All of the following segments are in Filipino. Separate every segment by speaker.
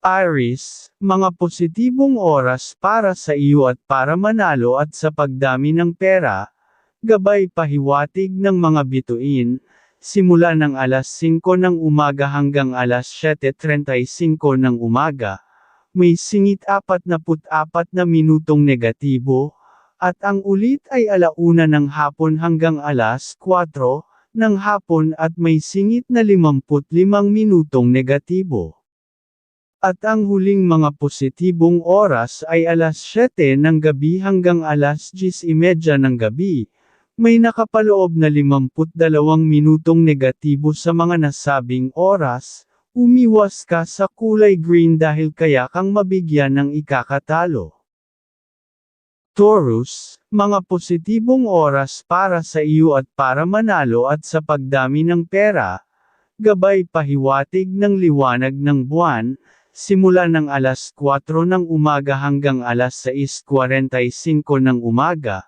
Speaker 1: Iris, mga positibong oras para sa iyo at para manalo at sa pagdami ng pera, gabay pahiwatig ng mga bituin, simula ng alas 5 ng umaga hanggang alas 7.35 ng umaga, may singit 44 na minutong negatibo, at ang ulit ay alauna ng hapon hanggang alas 4 ng hapon at may singit na 55 minutong negatibo. At ang huling mga positibong oras ay alas 7 ng gabi hanggang alas 10.30 ng gabi. May nakapaloob na 52 minutong negatibo sa mga nasabing oras, umiwas ka sa kulay green dahil kaya kang mabigyan ng ikakatalo. Taurus, mga positibong oras para sa iyo at para manalo at sa pagdami ng pera, gabay pahiwatig ng liwanag ng buwan, simula ng alas 4 ng umaga hanggang alas 6.45 ng umaga,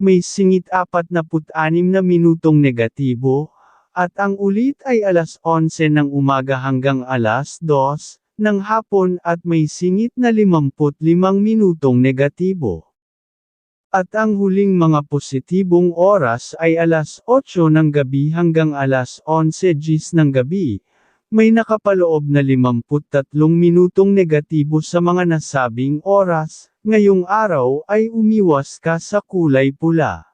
Speaker 1: may singit 46 na minutong negatibo, at ang ulit ay alas 11 ng umaga hanggang alas 2 ng hapon at may singit na 55 minutong negatibo. At ang huling mga positibong oras ay alas 8 ng gabi hanggang alas 11 gis ng gabi, may nakapaloob na 53 minutong negatibo sa mga nasabing oras, ngayong araw ay umiwas ka sa kulay pula.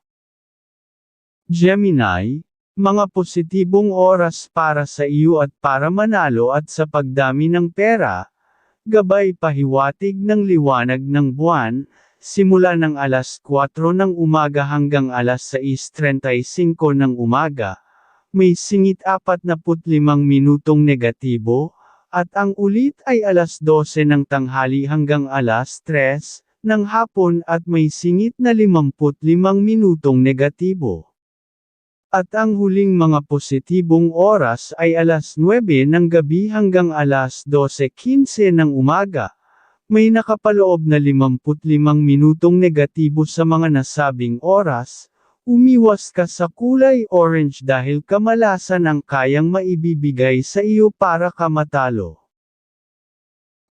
Speaker 1: Gemini, mga positibong oras para sa iyo at para manalo at sa pagdami ng pera, gabay pahiwatig ng liwanag ng buwan, simula ng alas 4 ng umaga hanggang alas 6.35 ng umaga, may singit 45 minutong negatibo, at ang ulit ay alas 12 ng tanghali hanggang alas 3 ng hapon at may singit na 55 minutong negatibo. At ang huling mga positibong oras ay alas 9 ng gabi hanggang alas 12.15 ng umaga. May nakapaloob na 55 minutong negatibo sa mga nasabing oras, Umiwas ka sa kulay orange dahil kamalasan ang kayang maibibigay sa iyo para ka matalo.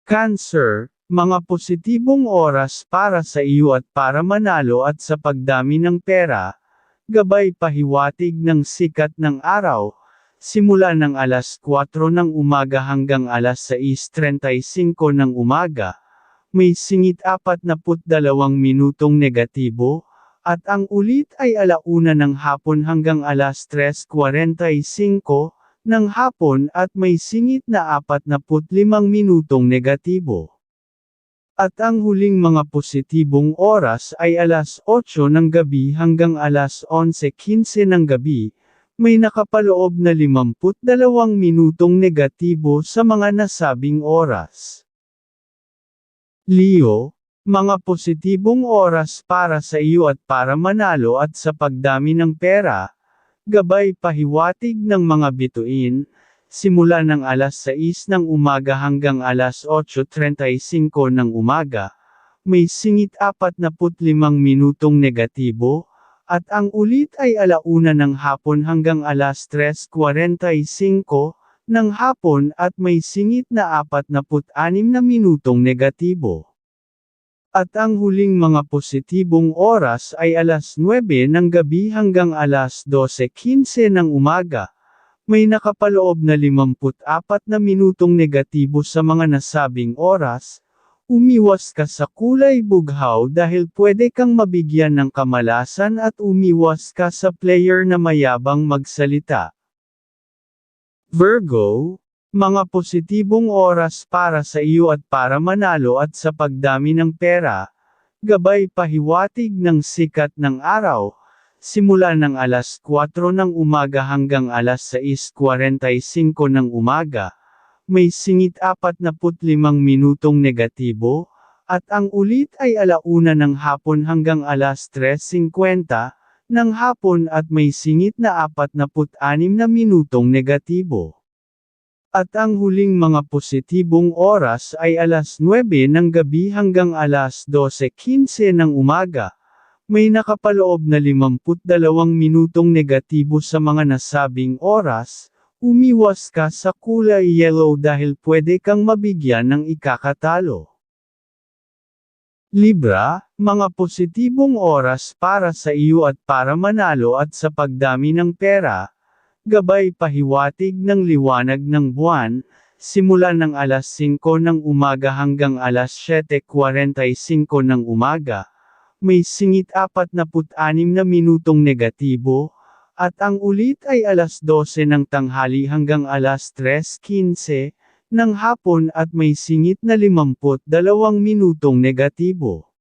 Speaker 1: Cancer, mga positibong oras para sa iyo at para manalo at sa pagdami ng pera, gabay pahiwatig ng sikat ng araw, simula ng alas 4 ng umaga hanggang alas 6.35 ng umaga, may singit 42 minutong negatibo, at ang ulit ay alauna ng hapon hanggang alas 3.45 ng hapon at may singit na 45 minutong negatibo. At ang huling mga positibong oras ay alas 8 ng gabi hanggang alas 11.15 ng gabi, may nakapaloob na 52 minutong negatibo sa mga nasabing oras. Leo, mga positibong oras para sa iyo at para manalo at sa pagdami ng pera, gabay pahiwatig ng mga bituin, simula ng alas 6 ng umaga hanggang alas 8.35 ng umaga, may singit 45 minutong negatibo, at ang ulit ay alauna ng hapon hanggang alas 3.45 ng hapon at may singit na 46 na minutong negatibo. At ang huling mga positibong oras ay alas 9 ng gabi hanggang alas 12.15 ng umaga. May nakapaloob na 54 na minutong negatibo sa mga nasabing oras. Umiwas ka sa kulay bughaw dahil pwede kang mabigyan ng kamalasan at umiwas ka sa player na mayabang magsalita. Virgo, mga positibong oras para sa iyo at para manalo at sa pagdami ng pera, gabay pahiwatig ng sikat ng araw, simula ng alas 4 ng umaga hanggang alas 6.45 ng umaga, may singit 45 minutong negatibo, at ang ulit ay alauna ng hapon hanggang alas 3.50 ng hapon at may singit na 46 na minutong negatibo. At ang huling mga positibong oras ay alas 9 ng gabi hanggang alas 12.15 ng umaga. May nakapaloob na 52 minutong negatibo sa mga nasabing oras, Umiwas ka sa kulay yellow dahil pwede kang mabigyan ng ikakatalo. Libra, mga positibong oras para sa iyo at para manalo at sa pagdami ng pera, gabay pahiwatig ng liwanag ng buwan, simula ng alas 5 ng umaga hanggang alas 7.45 ng umaga, may singit 46 na minutong negatibo, at ang ulit ay alas 12 ng tanghali hanggang alas 3.15 ng hapon at may singit na 52 minutong negatibo.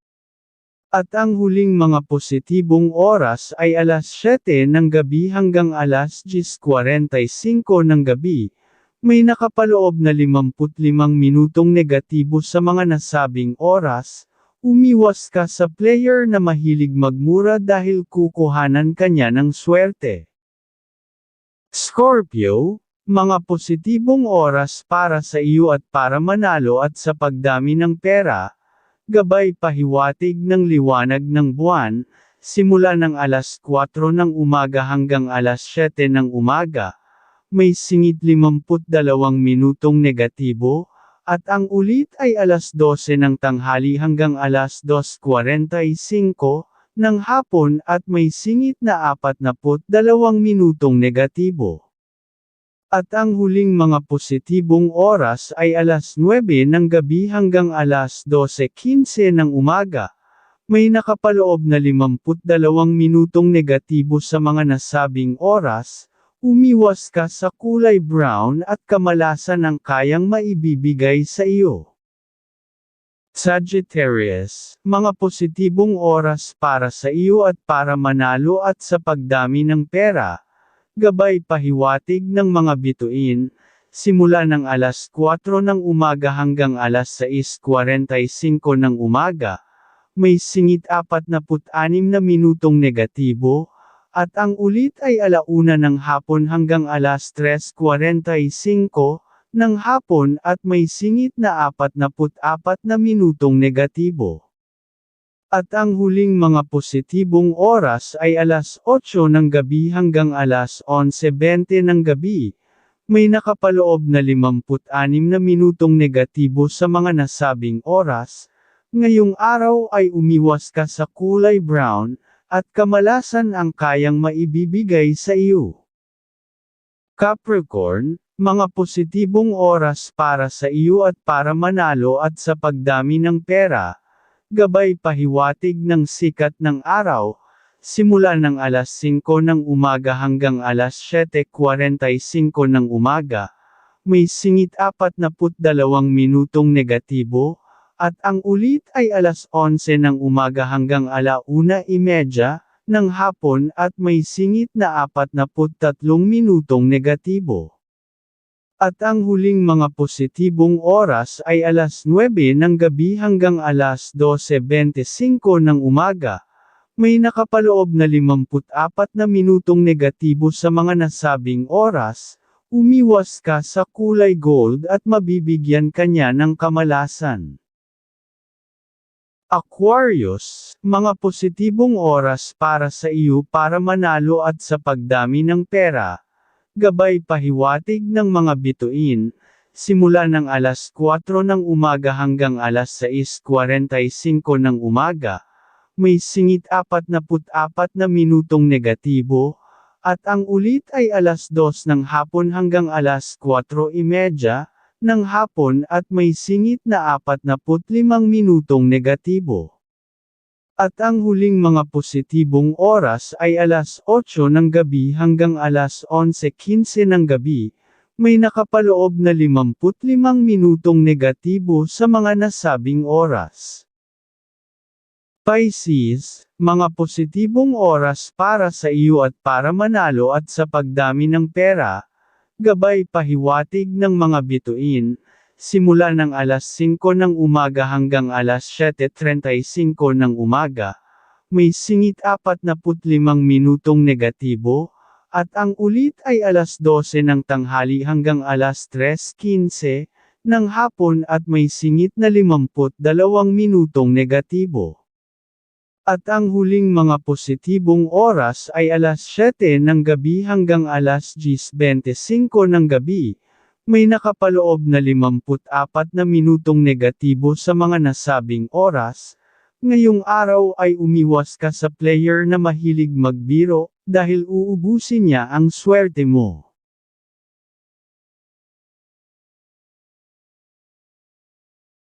Speaker 1: At ang huling mga positibong oras ay alas 7 ng gabi hanggang alas 10.45 ng gabi, may nakapaloob na 55 minutong negatibo sa mga nasabing oras, Umiwas ka sa player na mahilig magmura dahil kukuhanan kanya ng swerte. Scorpio, mga positibong oras para sa iyo at para manalo at sa pagdami ng pera, gabay pahiwatig ng liwanag ng buwan, simula ng alas 4 ng umaga hanggang alas 7 ng umaga, may singit 52 minutong negatibo, at ang ulit ay alas 12 ng tanghali hanggang alas 2.45 ng hapon at may singit na 42 minutong negatibo. At ang huling mga positibong oras ay alas 9 ng gabi hanggang alas 12.15 ng umaga. May nakapaloob na 52 minutong negatibo sa mga nasabing oras, Umiwas ka sa kulay brown at kamalasan ang kayang maibibigay sa iyo. Sagittarius, mga positibong oras para sa iyo at para manalo at sa pagdami ng pera, gabay pahiwatig ng mga bituin, simula ng alas 4 ng umaga hanggang alas 6.45 ng umaga, may singit 46 na minutong negatibo, at ang ulit ay alauna ng hapon hanggang alas 3.45 ng hapon at may singit na 44 na minutong negatibo. At ang huling mga positibong oras ay alas 8 ng gabi hanggang alas 11.20 ng gabi. May nakapaloob na 56 na minutong negatibo sa mga nasabing oras. Ngayong araw ay umiwas ka sa kulay brown, at kamalasan ang kayang maibibigay sa iyo. Capricorn, mga positibong oras para sa iyo at para manalo at sa pagdami ng pera, gabay pahiwatig ng sikat ng araw, simula ng alas 5 ng umaga hanggang alas 7.45 ng umaga, may singit 42 minutong negatibo, at ang ulit ay alas 11 ng umaga hanggang alauna imedya ng hapon at may singit na 43 minutong negatibo. At ang huling mga positibong oras ay alas 9 ng gabi hanggang alas 12.25 ng umaga. May nakapaloob na 54 na minutong negatibo sa mga nasabing oras, umiwas ka sa kulay gold at mabibigyan kanya ng kamalasan. Aquarius, mga positibong oras para sa iyo para manalo at sa pagdami ng pera. Gabay pahiwatig ng mga bituin, simula ng alas 4 ng umaga hanggang alas 6.45 ng umaga. May singit 44 na minutong negatibo, at ang ulit ay alas 2 ng hapon hanggang alas 4.30, ng hapon at may singit na 45 minutong negatibo. At ang huling mga positibong oras ay alas 8 ng gabi hanggang alas 11.15 ng gabi, may nakapaloob na 55 minutong negatibo sa mga nasabing oras. Pisces, mga positibong oras para sa iyo at para manalo at sa pagdami ng pera, Gabay pahiwatig ng mga bituin, simula ng alas 5 ng umaga hanggang alas 7.35 ng umaga, may singit 45 minutong negatibo, at ang ulit ay alas 12 ng tanghali hanggang alas 3.15 ng hapon at may singit na 52 minutong negatibo. At ang huling mga positibong oras ay alas 7 ng gabi hanggang alas 10.25 ng gabi. May nakapaloob na 54 na minutong negatibo sa mga nasabing oras. Ngayong araw ay umiwas ka sa player na mahilig magbiro, dahil uubusin niya ang swerte mo.